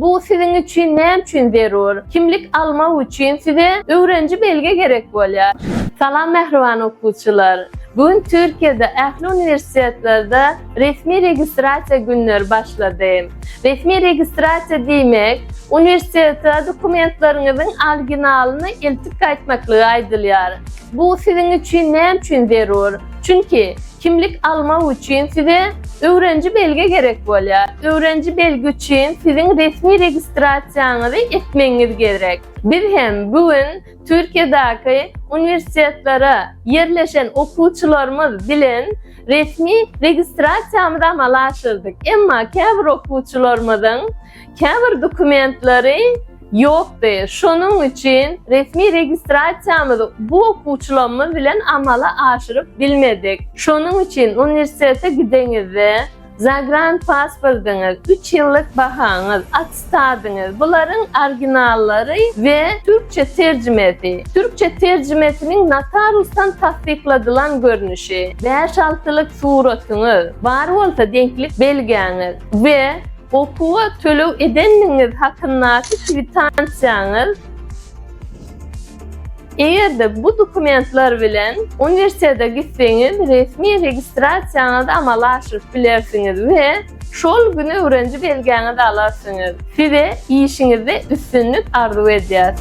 Bu sizin için ne için zerur? Kimlik alma için size öğrenci belge gerek bolýar. Salam mehriban okuwçylar. Bugün Türkiye'de ähli üniversitetlerde resmi registrasiya günleri başlady. Resmi registrasiya demek, üniversitede dokumentlaryňyzyň originalyny eltip gaýtmaklygy aýdylýar. Bu sizin için ne için zerur? Çünkü kimlik alma için size öğrenci belge gerek bolýar. Öğrenci belge için sizin resmi registrasiýaňyzy etmeňiz gerek. Bir hem bugün Türkiye'deki üniversitelere yerleşen okuwçylarymyz bilen resmi registrasiýamyzy amala aşyrdyk. Emma käbir okuwçylarymyzyň käbir dokumentlary yoktu. Şonun için resmi registrasiýamyzy bu okuwçylarymyz bilen amala aşyryp bilmedik. Şonun için üniversitete gideňizde Zagran pasportuňyz, 3 ýyllyk bahaňyz, attestadyňyz, bularyň originallary we türkçe terjimesi. Türkçe terjimetiniň notariusdan tasdikladylan görnüşi, 5-6 lyk suratyňyz, bar bolsa deňklik belgeňiz we okuwa tölew edenliňiz hakyndaky kvitansiýaňyz Eğer de bu dokumentler bilen üniversitede gitseňiz resmi registrasiýaňyzy amala aşyryp bilersiňiz we şol güni öğrenci belgeňizi alarsyňyz. Size işiňizde üstünlük arzu edýär.